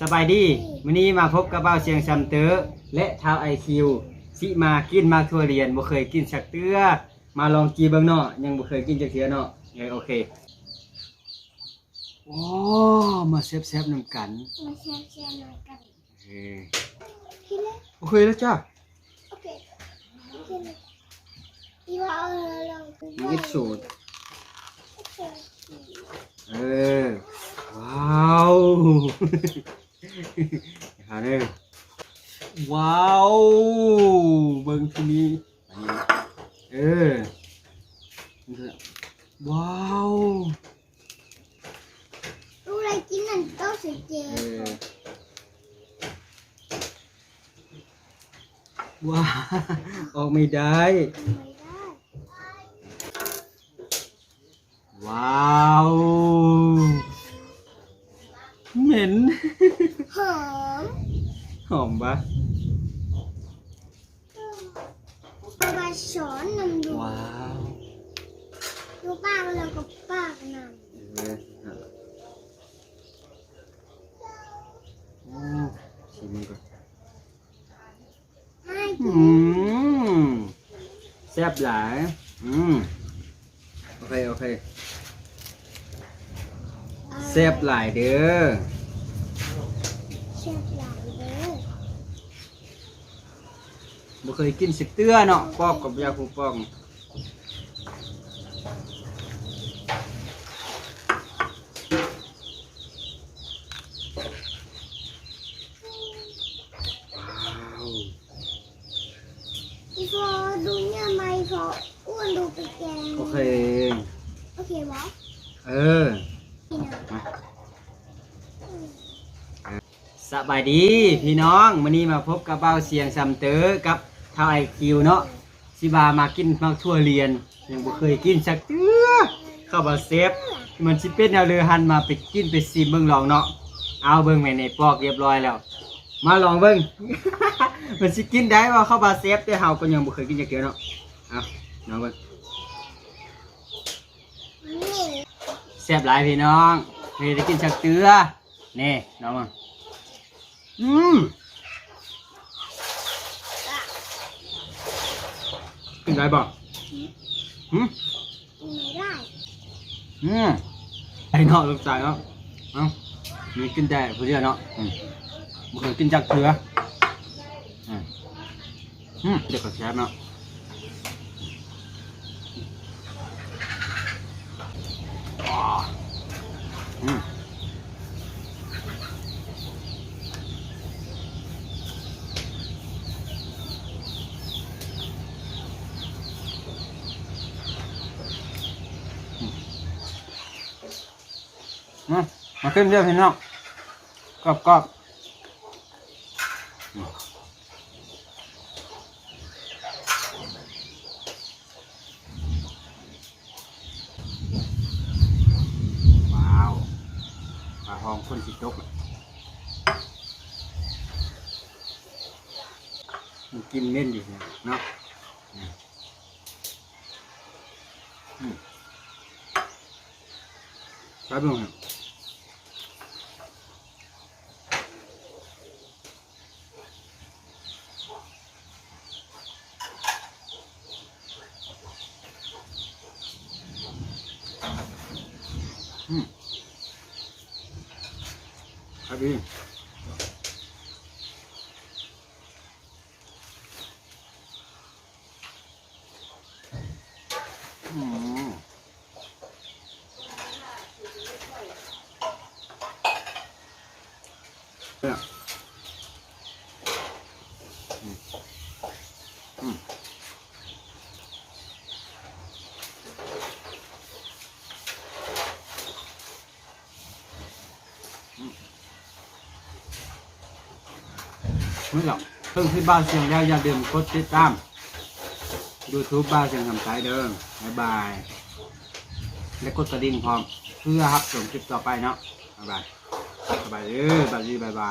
สบายดีวันนี้มาพบกับเบ้าเสียงซัมเตอร์และท้าวไอคิวสิมากินมาทั่วเรียนบ่เคยกินสักเตื้อมาลองกีเบิ่งเนาะยังบ่เคยกินจักเทื่อเนาะเออโอเคโอ้มาแซ่บๆนำกันมาแชร์แชร์หน่อยกันเออพี่เล็กโอเคแล้วจ้าโอเคพี่เล็กอีว่าเอาเราลองมีสูตรโอเคเออว้าว หาเด้อว้าวเบิ่งที่นี่เออว้าวรู้อะไรกินนั่นต้องสเจเออว้าวออกไม่ได้ไม่ได้ ว้าวเหม็น หอม หอมปะเอามาช้อนนำดูว้าวดูปากแล้วก็ปากนเออโอ้ชิมก่อนำให้อืมแซ่บหลายอืมโอเคโอเคแซ่บหลายเด้อ แซ่บหลายเด้อ บ่เคยกินสิเตื้อเนาะปอกกับยาคูปองว้าวอีพอดูเนี่ยไม่พออ้วนดูไปแกงโอเค โอเคบอสเออนี่นะมาสบายดีพี่น้องวันนี้มาพบกับเบ้าเสียงซัมเตอร์กับ เท่าไอคิวเนาะสิบามากินมาทั่วเรียนยังบ่เคยกินสักเตื้อเข้ามาเซฟมันสิเป็นแนวเรือหันมาไปกินไปซิมเบิ่งลองเนาะเอาเบิ่งแม่ในปอกเรียบร้อยแล้ว มาลองเบิ่งมันสิกินได้ว่าเข้ามาเซฟแต่เฮาก็ยังบ่เคยกินจักเทื่อเนาะเอาน้องเบิ่งแซ่บหลายพี่น้องไม่ได้กินชักเตือนี่น้องมาอืมกิน ได้บ่หืมไม่ได้อืมไอ้เนาะลูกชายเนาะเอ้ามีกินได้ผู้เดียวเนาะอืมบ่เคยกินจักเตืออืมอืมเดี๋ยวก็แซ่บเนาะว้า อืมมามาขึ้นเรียบพี่น้องกรอบกรอบว้าวปลาทองคนสิจกมันกินเล่นอยู่เนี่ยเนาะอืมอืมใช่ไห อืมครับพี่อืมเนี่ยอืมอืม ไม่หรอกเพิ่งที่บ้านเสียงแล้วอย่าลืมกดติดตาม YouTube บ้านเสียงทำสายเดิมบ๊ายบาย และกดกระดิ่งพร้อม เพื่อรับชมคลิปต่อไปเนาะบ๊ายบายบายบายเออบายดีบายบาย